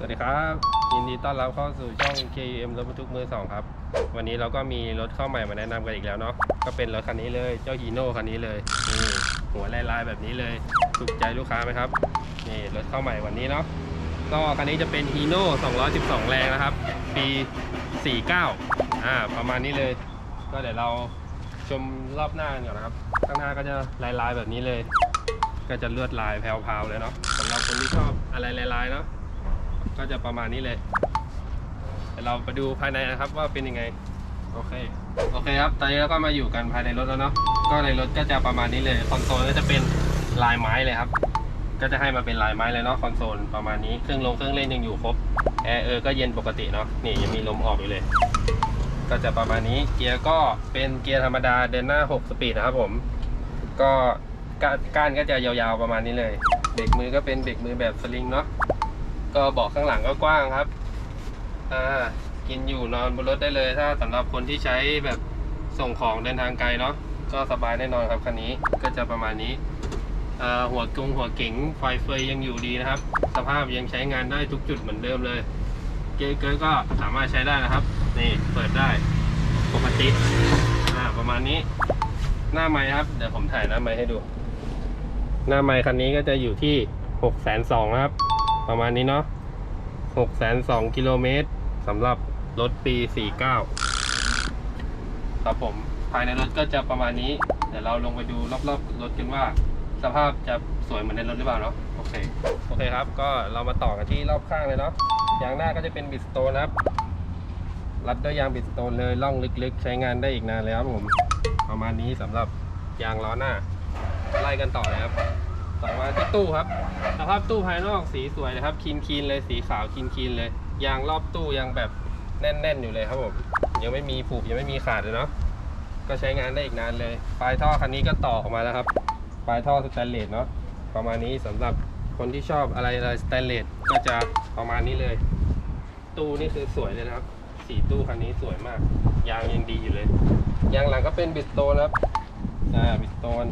สวัสดีครับ ยินดีต้อนรับเข้าสู่ช่อง KUM รถบรรทุกมือสองครับ วันนี้เราก็มีรถเข้าใหม่มาแนะนำกันอีกแล้วเนาะก็เป็นรถคันนี้เลยเจ้าฮีโน่คันนี้เลยนี่หัวลายๆแบบนี้เลยถูกใจลูกค้าไหมครับนี่รถเข้าใหม่วันนี้เนาะก็คันนี้จะเป็นฮีโน่212 แรงนะครับ ปี 49อ่าประมาณนี้เลย ก็เดี๋ยวเราชมรอบหน้ากันก่อนนะครับข้างหน้าก็จะลายๆแบบนี้เลย ก็จะลวดลายแพรวๆเลยเนาะสำหรับคนที่ชอบอะไรลายๆเนาะ ก็จะประมาณนี้เลยเดี๋ยวเราไปดูภายในนะครับว่าเป็นยังไง โอเค โอเคครับ ตอนนี้เราก็มาอยู่กันภายในรถแล้วเนาะ ก็ในรถก็จะประมาณนี้เลย คอนโซลก็จะเป็นลายไม้เลยครับ ก็จะให้มาเป็นลายไม้เลยเนาะคอนโซลประมาณนี้ เครื่องลงเครื่องเล่นยังอยู่ครบ แอร์เออ ก็เย็นปกติเนาะ นี่ยังมีลมออกอยู่เลย ก็จะประมาณนี้ เกียร์ก็เป็นเกียร์ธรรมดาเดินหน้า 6 สปีดนะครับผม ก็ก้านก้านก็จะยาวๆประมาณนี้เลย เบรกมือก็เป็นเบรกมือแบบสลิงเนาะ ก็เบาะข้างหลังก็กว้างครับอ่ากินอยู่นอนบนรถได้เลย ถ้าสำหรับคนที่ใช้แบบส่งของเดินทางไกลเนาะก็สบายแน่นอนครับคันนี้ก็จะประมาณนี้หัวกงหัวเก๋งไฟเฟยยังอยู่ดีนะครับ สภาพยังใช้งานได้ทุกจุดเหมือนเดิมเลย เกียร์เกิร์ก็สามารถใช้ได้นะครับ นี่เปิดได้ปกติอ่าประมาณนี้ หน้าไม้ครับ เดี๋ยวผมถ่ายหน้าไม้ให้ดู หน้าไม้คันนี้ก็จะอยู่ที่หกแสนสองครับ ประมาณนี้เนาะหกแสนสองกิโลเมตรสำหรับรถปี49ครับผมภายในรถก็จะประมาณนี้ เดี๋ยวเราลงไปดูรอบๆรถกันว่า สภาพจะสวยเหมือนในรถหรือเปล่าเนาะโอเคโอเคครับ ก็เรามาต่อกันที่รอบข้างเลยเนาะยางหน้าก็จะเป็นบิสโตนครับรัดด้วยยางบิสโตนเลยล่องลึกๆ ใช้งานได้อีกนานเลยครับผม ประมาณนี้สำหรับยางล้อหน้า ไล่กันต่อเลยครับ ที่ตู้ครับสภาพตู้ภายนอกสีสวยนะครับคีนคีนๆเลยสีขาวคีนคีนๆเลยยางรอบตู้ยังแบบแน่นๆอยู่เลยครับผมยังไม่มีผุยังไม่มีขาดเลยเนาะก็ใช้งานได้อีกนานเลยปลายท่อคันนี้ก็ต่อออกมาแล้วครับปลายท่อสแตนเลสเนาะประมาณนี้สำหรับคนที่ชอบอะไรอะไรสแตนเลสก็จะประมาณนี้เลย ตู้นี่คือสวยเลยนะครับสีตู้คันนี้สวยมาก ยางยังดีอยู่เลย ยางหลังก็เป็นบิสโตนครับอ่าบิสโตน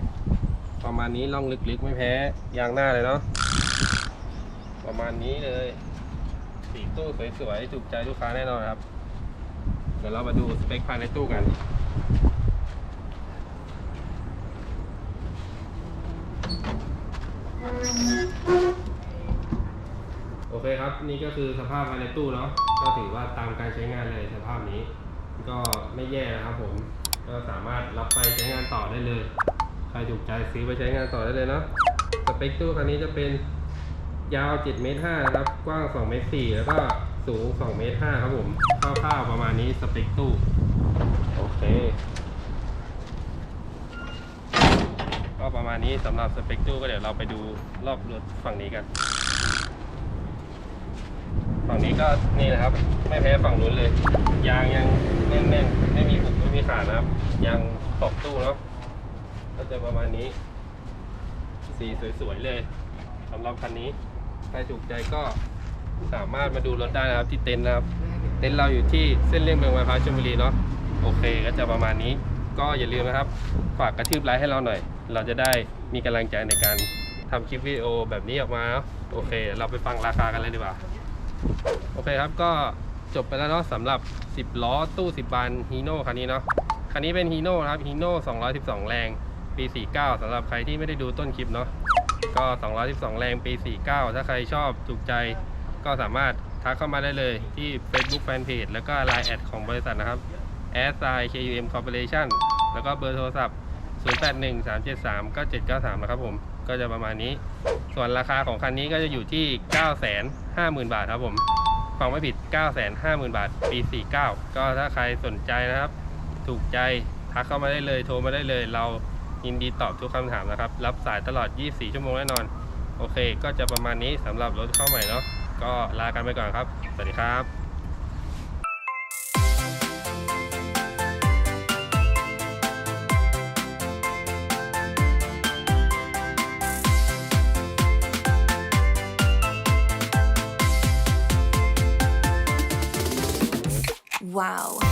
ประมาณนี้ล่องลึกๆ ไม่แพ้ยางหน้าเลยเนาะประมาณนี้เลยสีตู้สวยๆถูกใจลูกค้าแน่นอนครับ เดี๋ยวเรามาดูสเปคภายในตู้กันโอเคครับ นี่ก็คือสภาพภายในตู้เนาะก็ถือว่าตามการใช้งานเลยสภาพนี้ ก็ไม่แย่นะครับผม ก็สามารถรับไปใช้งานต่อได้เลย รถูกใจซื้อไปใช้งานต่อได้เลยเนาะสเปคตู้คันนี้จะเป็นยาว7เมตร5นะครับ กว้าง2เมตร4แล้วก็สูง2เมตร5ครับผมคร่าวๆประมาณนี้สเปคตู้ โอเค ก็ประมาณนี้สำหรับสเปคตู้ก็เดี๋ยวเราไปดูรอบรถฝั่งนี้กัน ฝั่งนี้ก็นี่นะครับ ไม่แพ้ฝั่งนู้นเลย ยางยังแน่นๆ ไม่มีผุไม่มีขาดนะครับ ยางตกตู้เนาะก็ จะประมาณนี้ สีสวยๆเลยสำหรับคันนี้ ใครถูกใจก็สามารถมาดูรถได้นะครับที่เต็นท์นะครับ เต็นท์เราอยู่ที่เส้นเลี่ยงเมืองบายพาชลบุรีเนาะโอเคก็จะประมาณนี้ ก็อย่าลืมนะครับ ฝากกระทืบไลค์ให้เราหน่อย เราจะได้มีกำลังใจในการทำคลิปวิดีโอแบบนี้ออกมาโอเค เราไปฟังราคากันเลยดีกว่า โอเคครับก็จบไปแล้วเนาะสำหรับ 10 ล้อตู้ 10 บานฮีโน่คันนี้เนาะคันนี้เป็นฮีโน่ครับฮีโน่212 แรง ปี 49สำหรับใครที่ไม่ได้ดูต้นคลิปเนาะก็ 212 แรงปี 49 ถ้าใครชอบถูกใจก็สามารถทักเข้ามาได้เลยที่ Facebook Fanpage แล้วก็ Line แอดของบริษัทนะครับ s i KUM Corporation แล้วก็เบอร์โทรศัพท์ 0813739793 นะครับผมก็จะประมาณนี้ ส่วนราคาของคันนี้ก็จะอยู่ที่ 950,000 บาทครับผมฟังไม่ผิด 950,000 บาท ปี 49 ก็ถ้าใครสนใจนะครับ ถูกใจทักเข้ามาได้เลย โทรมาได้เลยเรา ยินดีตอบทุกคำถามนะครับ รับสายตลอด 24 ชั่วโมงแน่นอน โอเค ก็จะประมาณนี้สำหรับรถเข้าใหม่เนาะ ก็ลากันไปก่อนครับ สวัสดีครับ Wow.